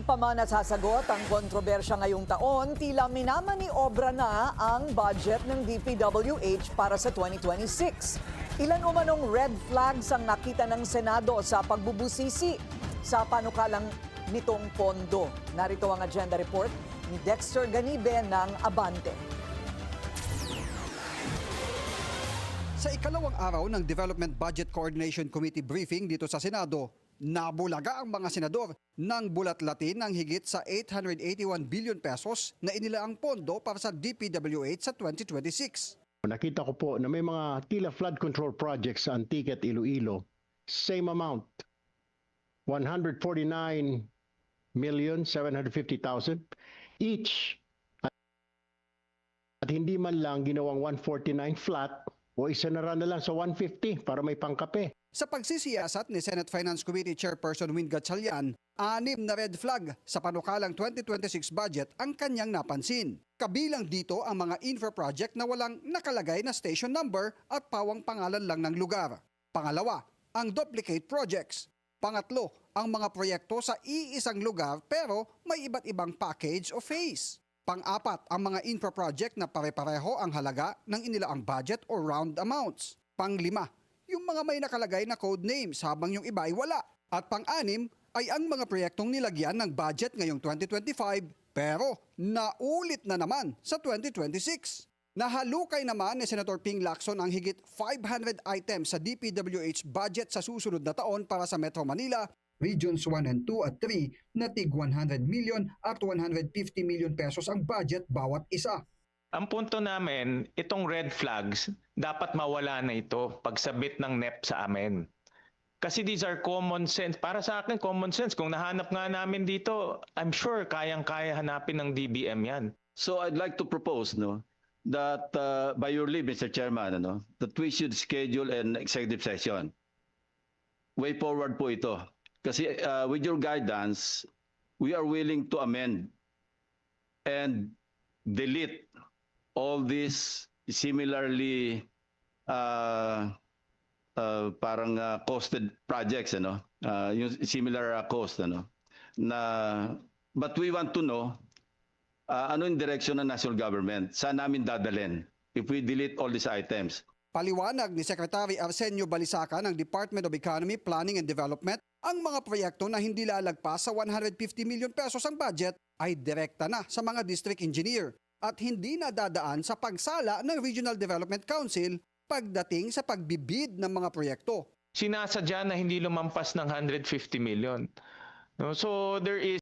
Hindi pa man nasasagot ang kontrobersya ngayong taon, tila minamaniobra na ang budget ng DPWH para sa 2026. Ilan umanong red flags ang nakita ng Senado sa pagbubusisi sa panukalang nitong pondo. Narito ang agenda report ni Dexter Ganibe ng Abante. Sa ikalawang araw ng Development Budget Coordination Committee briefing dito sa Senado, nabulaga ang mga senador ng bulat-latin ng higit sa 881 billion pesos na inilaang pondo para sa DPWH sa 2026. Nakita ko po na may mga tila flood control projects sa Antique at Iloilo. Same amount. 149 million 750,000 each. At hindi man lang ginawang 149 flat o isanara na lang sa 150 para may pangkape. Sa pagsisiyasat ni Senate Finance Committee Chairperson Win Gatchalian, anim na red flag sa panukalang 2026 budget ang kanyang napansin. Kabilang dito ang mga infra project na walang nakalagay na station number at pawang pangalan lang ng lugar. Pangalawa, ang duplicate projects. Pangatlo, ang mga proyekto sa iisang lugar pero may iba't ibang package o phase. Pang-apat, ang mga infra project na pare-pareho ang halaga ng inilaang budget o round amounts. Panglima, mga may nakalagay na code names habang yung iba ay wala. At pang-anim ay ang mga proyektong nilagyan ng budget ngayong 2025 pero naulit na naman sa 2026. Nahalukay naman ni Senator Ping Lacson ang higit 500 items sa DPWH budget sa susunod na taon para sa Metro Manila, Regions 1 and 2 at 3 na tig 100 million at 150 million pesos ang budget bawat isa. Ang punto namin, itong red flags, dapat mawala na ito pagsabit ng NEP sa amin. Kasi these are common sense. Para sa akin, common sense. Kung nahanap nga namin dito, I'm sure kayang-kaya hanapin ng DBM yan. So I'd like to propose no that uh, by your leave Mr. Chairman ano that we should schedule an executive session. Way forward po ito. Kasi uh, with your guidance we are willing to amend and delete all these similarly uh, uh, parang uh, costed projects ano? Uh, yung similar uh, cost ano? Na but we want to know uh, ano yung direction ng national government? Saan namin dadalhin if we delete all these items? Paliwanag ni Secretary Arsenio Balisaca ng Department of Economy, Planning and Development, ang mga proyekto na hindi lalagpas sa 150 million pesos ang budget ay direkta na sa mga district engineer at hindi na dadaan sa pagsala ng Regional Development Council pagdating sa pagbibid ng mga proyekto. Sinasadya na hindi lumampas ng 150 million. No? So there is